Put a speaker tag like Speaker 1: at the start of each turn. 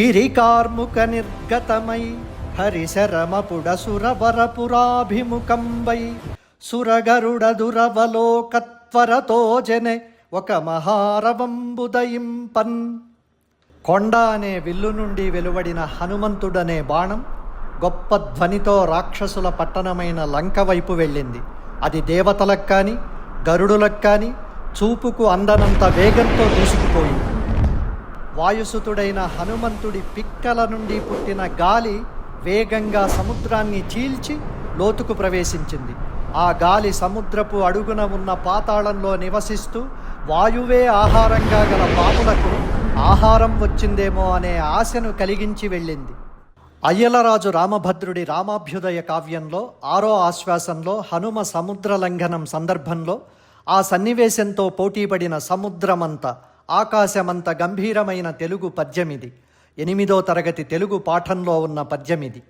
Speaker 1: గిరికార్ముక నిర్గతమై హరిశరమపుడసురవరపురాభిముఖంబై సురగరుడ దురవలోకత్వరతో ఒక మహారవంబుదయింపన్. కొండ అనే విల్లు నుండి వెలువడిన హనుమంతుడనే బాణం గొప్ప ధ్వనితో రాక్షసుల పట్టణమైన లంక వైపు వెళ్ళింది. అది దేవతలకు కానీ గరుడులకు కానీ చూపుకు అందనంత వేగంతో దూసుకుపోయింది. వాయుసుతుడైన హనుమంతుడి పిక్కల నుండి పుట్టిన గాలి వేగంగా సముద్రాన్ని చీల్చి లోతుకు ప్రవేశించింది. ఆ గాలి సముద్రపు అడుగున ఉన్న పాతాళంలో నివసిస్తూ వాయువే ఆహారంగా గల పాములకు ఆహారం వచ్చిందేమో అనే ఆశను కలిగించి వెళ్ళింది. అయ్యలరాజు రామభద్రుడి రామాభ్యుదయ కావ్యంలో ఆరో ఆశ్వాసంలో హనుమ సముద్ర లంఘనం సందర్భంలో ఆ సన్నివేశంతో పోటీపడిన సముద్రమంతా ఆకాశమంత గంభీరమైన తెలుగు పద్యమిది. ఎనిమిదో తరగతి తెలుగు పాఠంలో ఉన్న పద్యమిది.